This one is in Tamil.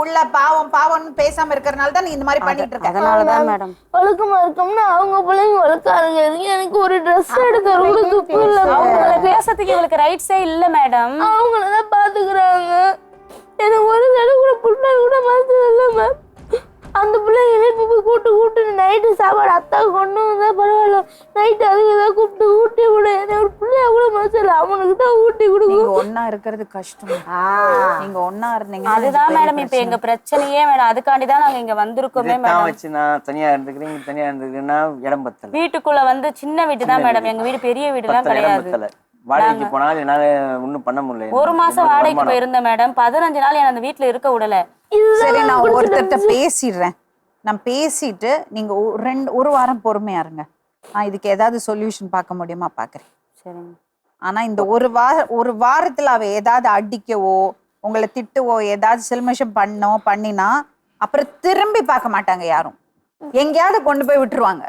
புள்ள பாவம் பாவம்னு பேசாம இருக்கறனால தான் நீ இந்த மாதிரி பண்ணிட்டு இருக்க. அதனாலதான் மேடம். ஒழுக்கமா இருக்கோம்னா அவங்க பிள்ளைங்க ஒழுக்காருங்க எனக்கு ஒரு ட்ரெஸ் எடுத்து கூட துப்பு இல்ல. அவங்கள பேசுறதுக்கு இவளுக்கு ரைட்ஸே இல்ல மேடம். அவங்களதான் பாத்துக்கிறாங்க. எனக்கு ஒரு தடவை கூட புள்ள கூட மனசு இல்லை மேம் அந்த பிள்ளைங்க எழுப்பி போய் கூட்டு கூட்டு நைட்டு சாப்பாடு அத்தா கொண்டு வந்தா பரவாயில்ல. நைட்டு அதுக்கு தான் கூப்பிட்டு ஊட்டி விட எனக்கு ஒரு பிள்ளைய கூட மனசு இல்லை அவனுக்கு தான் ஊட்டி கொடுக்கும். ஒன்னா இருக்கிறது கஷ்டம். நீங்க ஒன்னா இருந்தீங்க அதுதான் மேடம் இப்ப எங்க பிரச்சனையே மேடம் அதுக்காண்டி தான் நாங்க இங்க வந்திருக்கோமே மேடம். வச்சு நான் தனியா இருந்துக்கிறேன் தனியா இருந்துக்கிறேன்னா இடம் பத்தல. வீட்டுக்குள்ள வந்து சின்ன வீடு தான் மேடம். எங்க வீடு பெரிய வீடுலாம் பத்தல இடம் கிடையாது. வாடகைக்கு போனாலும் என்னால ஒண்ணும் பண்ண முடியல. ஒரு மாசம் வாடகைக்கு. போயிருந்தேன் மேடம். பதினஞ்சு நாள் என்ன அந்த வீட்டுல இருக்க விடல. சரி நான் ஒருத்தர்கிட்ட பேசிடுறேன். நான் பேசிட்டு நீங்க ரெண்டு ஒரு வாரம் பொறுமையா இருங்க. நான் இதுக்கு ஏதாவது சொல்யூஷன் பார்க்க முடியுமா பாக்குறேன் சரிங்க. ஆனா இந்த ஒரு வார ஒரு வாரத்துல அவ ஏதாவது அடிக்கவோ உங்களை திட்டுவோ ஏதாவது சில்மிஷம் பண்ணோ பண்ணினா அப்புறம் திரும்பி பார்க்க மாட்டாங்க யாரும். எங்கேயாவது கொண்டு போய் விட்டுருவாங்க.